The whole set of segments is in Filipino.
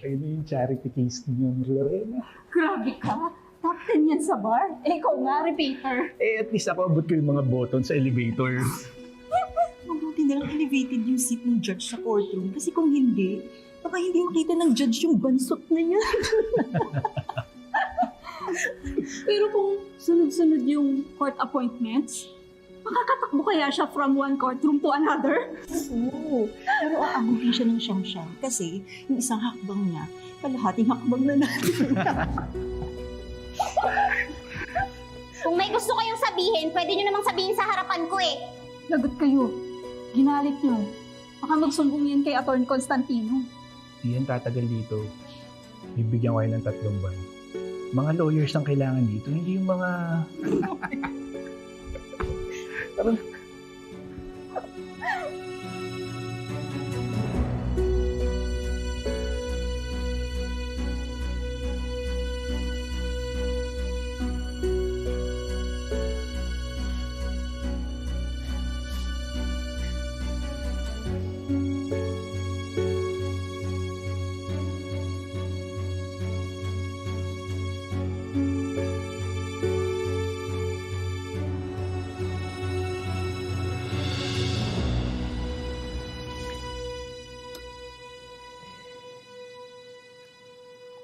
Ayun yung charity case niyo, Lorena. Grabe ka. Top 10 yan sa bar. Eh, ikaw nga, repeater. Eh, at least ako abot ko yung mga button sa elevator. Mabuti na lang elevated yung seat ng judge sa courtroom. Kasi kung hindi, baka hindi makita ng judge yung bansot na niya. Pero kung sunod-sunod yung court appointments, makakatakbo kaya siya from one courtroom to another? Oo. Pero aabutin siya ng siyam-siyam. Kasi yung isang hakbang niya, kalahating hakbang na natin. Kung may gusto kayong sabihin, pwede nyo namang sabihin sa harapan ko eh. Lagot kayo. Ginalit niyo. Baka magsumbong yan kay Atty. Constantino. Di yan tatagal dito. Bibigyan ko kayo ng tatlong buwan. Mga lawyers ang kailangan dito, hindi yung mga... کریں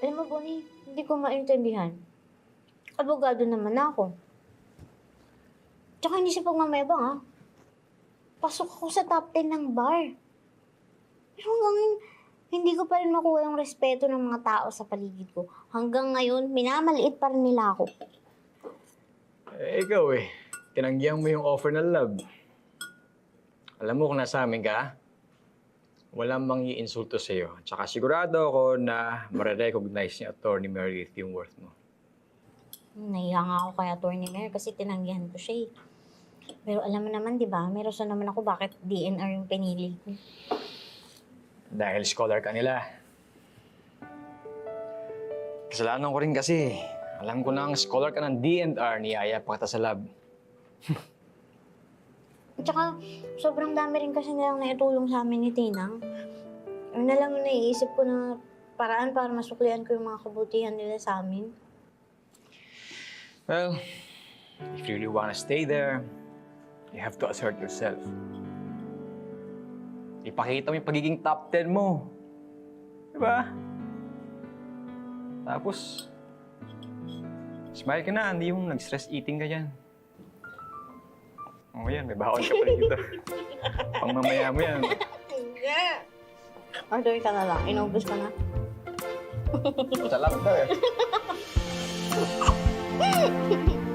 Alam mo, Bonnie, hindi ko maintindihan. Abogado naman ako. Tsaka hindi siya pagmamayabang, ha? Pasok ako sa top 10 ng bar. Pero hanggang hindi ko pa rin makuha yung respeto ng mga tao sa paligid ko. Hanggang ngayon, minamaliit pa rin nila ako. Eh, ikaw eh. Tinanggihan mo yung offer ng love. Alam mo kung nasa amin ka, walang mangi insulto sa'yo. Tsaka sigurado ako na marirecognize ni Attorney Meredith yung worth mo. Nahiya nga ako kay Atty. Mayor kasi tinanggihan ko siya eh. Pero alam mo naman, di ba? May rason naman ako bakit DNR yung pinili ko. Dahil scholar ka nila. Kasalanan ko rin kasi. Alam ko na ang scholar ka ng D&R, niyaya pa kita sa lab. At saka, sobrang dami rin kasi nilang naitulong sa amin ni Tinang. Ano na lang yung naiisip ko na paraan para masuklian ko yung mga kabutihan nila sa amin. Well, if you really wanna stay there, you have to assert yourself. Ipakita mo yung pagiging top 10 mo. Diba? Tapos, smile ka na, hindi yung nag-stress eating ka dyan. O yan, may baon ka pa rin dito. Pang mamaya mo yan. Order ka na lang. Inubos ko na. Sa lab daw eh.